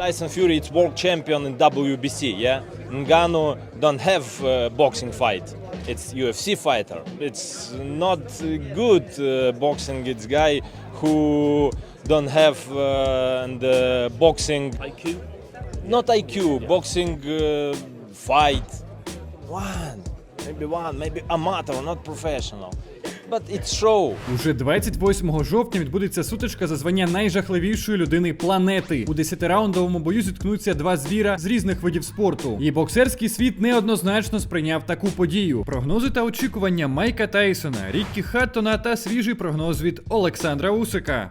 Tyson Fury is world champion in WBC, yeah? Ngannou don't have uh, boxing fight. It's UFC fighter. It's not good uh, boxing. It's guy who don't have uh, and, uh, boxing IQ. not IQ, boxing uh, fight. One, maybe one, maybe amateur, not professional. But it's show. Уже 28 жовтня відбудеться сутичка за звання найжахливішої людини планети. У 10-раундовому бою зіткнуться два звіра з різних видів спорту. І боксерський світ неоднозначно сприйняв таку подію. Прогнози та очікування Майка Тайсона, Ріккі Хаттона та свіжий прогноз від Олександра Усика.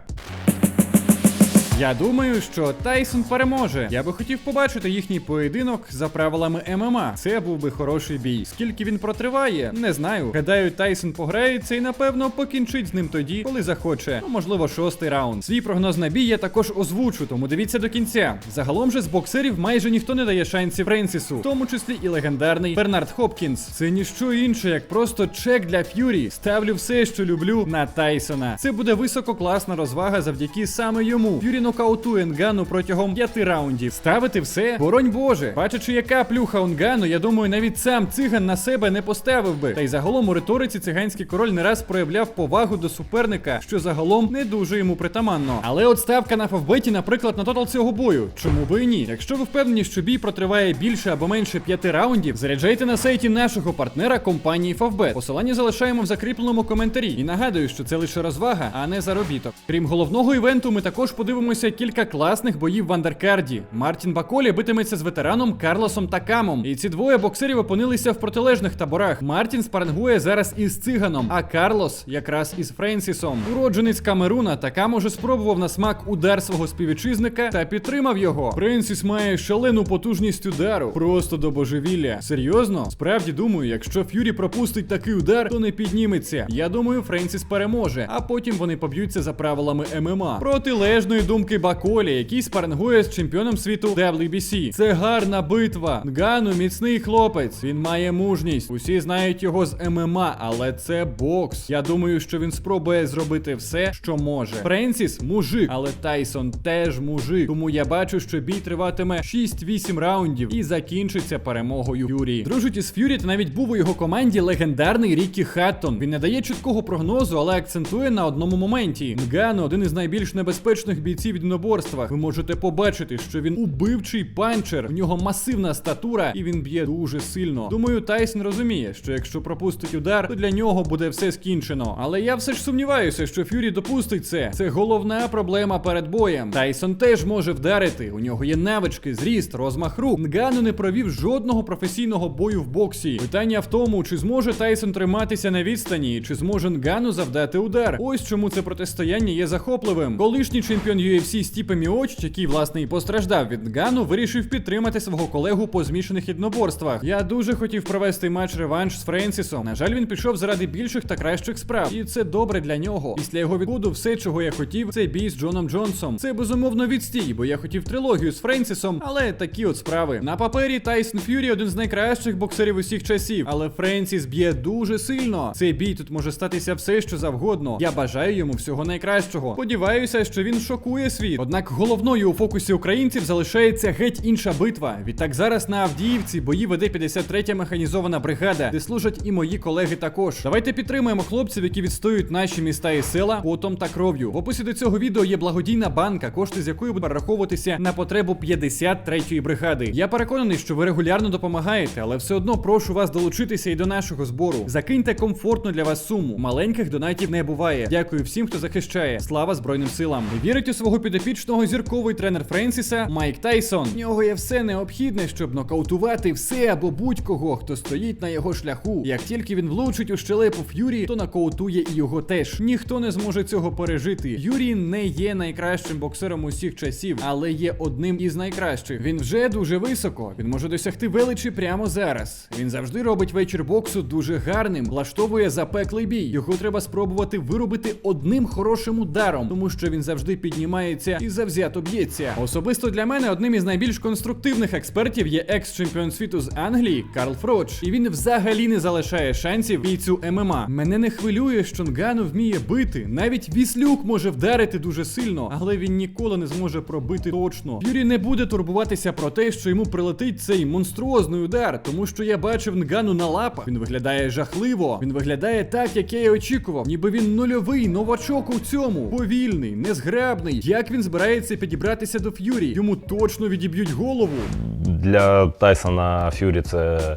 Я думаю, що Тайсон переможе. Я би хотів побачити їхній поєдинок за правилами ММА. Це був би хороший бій. Скільки він протриває, не знаю. Гадаю, Тайсон пограється і напевно покінчить з ним тоді, коли захоче. Ну, можливо, шостий раунд. Свій прогноз на бій я також озвучу, тому дивіться до кінця. Загалом же з боксерів майже ніхто не дає шансів Френсісу, в тому числі і легендарний Бернард Хопкінс. Це ніщо інше, як просто чек для Ф'юрі. Ставлю все, що люблю, на Тайсона. Це буде висококласна розвага завдяки саме йому. Ф'юрі нокаутує Нгану протягом п'яти раундів. Ставити все? Боронь Боже. Бачачи, яка плюха Нгану, я думаю, навіть сам циган на себе не поставив би. Та й загалом у риториці циганський король не раз проявляв повагу до суперника, що загалом не дуже йому притаманно. Але от ставка на фавбеті, наприклад, на тотал цього бою. Чому би і ні? Якщо ви впевнені, що бій протриває більше або менше п'яти раундів, заряджайте на сайті нашого партнера компанії Favbet. Посилання залишаємо в закріпленому коментарі. І нагадую, що це лише розвага, а не заробіток. Крім головного івенту, ми також подивимося кілька класних боїв в андеркарді. Мартін Баколі битиметься з ветераном Карлосом Такамом. І ці двоє боксерів опинилися в протилежних таборах. Мартін спарингує зараз із циганом, а Карлос якраз із Френсісом. Уродженець Камеруна Такам уже спробував на смак удар свого співвітчизника та підтримав його. Френсіс має шалену потужність удару, просто до божевілля. Серйозно? Справді думаю, якщо Ф'юрі пропустить такий удар, то не підніметься. Я думаю, Френсіс переможе, а потім вони поб'ються за правилами ММА. Протилежної думки Баколі, який спарингує з чемпіоном світу WBC. Це гарна битва. Нгану міцний хлопець. Він має мужність. Усі знають його з ММА, але це бокс. Я думаю, що він спробує зробити все, що може. Френсіс мужик, але Тайсон теж мужик. Тому я бачу, що бій триватиме 6-8 раундів і закінчиться перемогою Ф'юрі. Дружить із Ф'юрі та навіть був у його команді легендарний Рікі Хаттон. Він не дає чіткого прогнозу, але акцентує на одному моменті. Нгану один із найбільш небезпечних бійців в єдиноборствах. Ви можете побачити, що він убивчий панчер. В нього масивна статура, і він б'є дуже сильно. Думаю, Тайсон розуміє, що якщо пропустить удар, то для нього буде все скінчено. Але я все ж сумніваюся, що Ф'юрі допустить це. Це головна проблема перед боєм. Тайсон теж може вдарити. У нього є навички, зріст, розмах рук. Нгану не провів жодного професійного бою в боксі. Питання в тому, чи зможе Тайсон триматися на відстані, чи зможе Нгану завдати удар. Ось чому це протистояння є захопливим. Колишній чемпіон UFC Стіпе Міоч, який власне і постраждав від Нгану, вирішив підтримати свого колегу по змішаних єдиноборствах. Я дуже хотів провести матч реванш з Френсісом. На жаль, він пішов заради більших та кращих справ, і це добре для нього. Після його відходу все, чого я хотів, це бій з Джоном Джонсом. Це безумовно відстій, бо я хотів трилогію з Френсісом, але такі от справи. На папері Тайсон Ф'юрі один з найкращих боксерів усіх часів, але Френсіс б'є дуже сильно. Цей бій тут може статися все, що завгодно. Я бажаю йому всього найкращого. Сподіваюся, що він шокує світ. Однак головною у фокусі українців залишається геть інша битва. Відтак зараз на Авдіївці бої веде 53-я механізована бригада, де служать і мої колеги також. Давайте підтримаємо хлопців, які відстоюють наші міста і села потом та кров'ю. В описі до цього відео є благодійна банка, кошти з якої будуть перераховуватися на потребу 53-ї бригади. Я переконаний, що ви регулярно допомагаєте, але все одно прошу вас долучитися і до нашого збору. Закиньте комфортну для вас суму. Маленьких донатів не буває. Дякую всім, хто захищає. Слава Збройним силам. Вірить у свого підопічного зірковий тренер Френсіса Майк Тайсон. В нього є все необхідне, щоб нокаутувати все або будь-кого, хто стоїть на його шляху. Як тільки він влучить у щелепу Ф'юрі, то нокаутує і його теж. Ніхто не зможе цього пережити. Юрій не є найкращим боксером усіх часів, але є одним із найкращих. Він вже дуже високо. Він може досягти величі прямо зараз. Він завжди робить вечір боксу дуже гарним, влаштовує запеклий бій. Його треба спробувати виробити одним хорошим ударом, тому що він завжди піднімає тримається і завзято б'ється. Особисто для мене одним із найбільш конструктивних експертів є екс-чемпіон світу з Англії Карл Фроч. І він взагалі не залишає шансів бійцю ММА. Мене не хвилює, що Нгану вміє бити. Навіть Віслюк може вдарити дуже сильно, але він ніколи не зможе пробити точно. Юрій не буде турбуватися про те, що йому прилетить цей монструозний удар, тому що я бачив Нгану на лапах. Він виглядає жахливо. Він виглядає так, як я й очікував, ніби він нульовий новачок у цьому. Повільний, незграбний. Як він збирається підібратися до Ф'юрі? Йому точно відіб'ють голову. Для Тайсона Ф'юрі це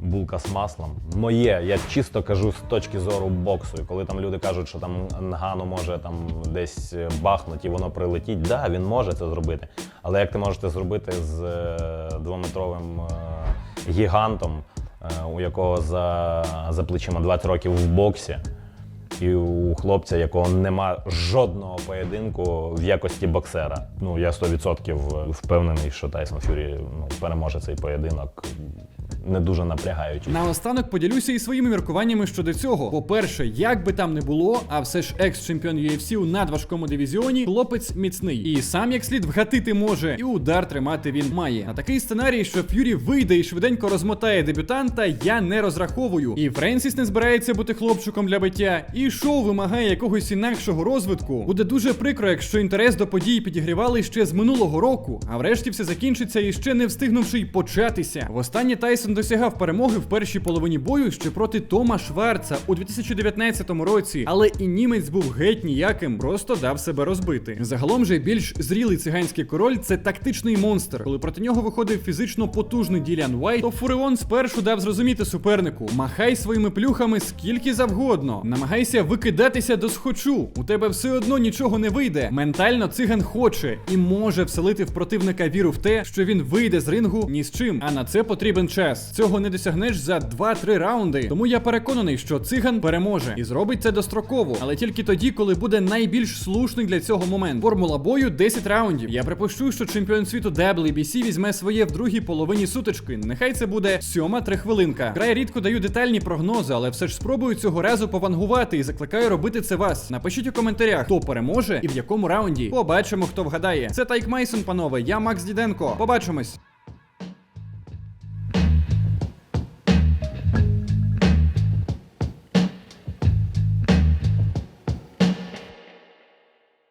булка з маслом. Моє, я чисто кажу з точки зору боксу. І коли там люди кажуть, що там Нгану може там десь бахнути і воно прилетіть, да, він може це зробити. Але як ти можеш зробити з е, двометровим е, гігантом, е, у якого за, за плечима 20 років в боксі? І у хлопця, якого нема жодного поєдинку в якості боксера. Ну я 100% впевнений, що Тайсон Фюрі ну, переможе цей поєдинок, не дуже напрягаючи. Наостанок поділюся і своїми міркуваннями щодо цього. По-перше, як би там не було, а все ж екс-чемпіон UFC у надважкому дивізіоні, хлопець міцний. І сам як слід вгатити може, і удар тримати він має. На такий сценарій, що Ф'юрі вийде і швиденько розмотає дебютанта, я не розраховую. І Френсіс не збирається бути хлопчиком для биття, і шоу вимагає якогось інакшого розвитку. Буде дуже прикро, якщо інтерес до подій підігрівали ще з минулого року, а врешті все закінчиться і ще не встигнувши й початися. Востаннє Тайсон досягав перемоги в першій половині бою ще проти Тома Шварца у 2019 році, але і німець був геть ніяким, просто дав себе розбити. Загалом же більш зрілий циганський король це тактичний монстр. Коли проти нього виходив фізично потужний Ділян Уайт, то Фуреон спершу дав зрозуміти супернику: махай своїми плюхами скільки завгодно, намагайся викидатися до схочу. У тебе все одно нічого не вийде. Ментально циган хоче і може вселити в противника віру в те, що він вийде з рингу ні з чим. А на це потрібен час. Цього не досягнеш за 2-3 раунди. Тому я переконаний, що циган переможе і зробить це достроково, але тільки тоді, коли буде найбільш слушний для цього момент. Формула бою 10 раундів. Я припущу, що чемпіон світу WBC візьме своє в другій половині сутички. Нехай це буде сьома три хвилинка. Край рідко даю детальні прогнози, але все ж спробую цього разу повангувати і закликаю робити це вас. Напишіть у коментарях, хто переможе і в якому раунді. Побачимо, хто вгадає. Це Тайк Майсон, панове. Я Макс Діденко. Побачимось.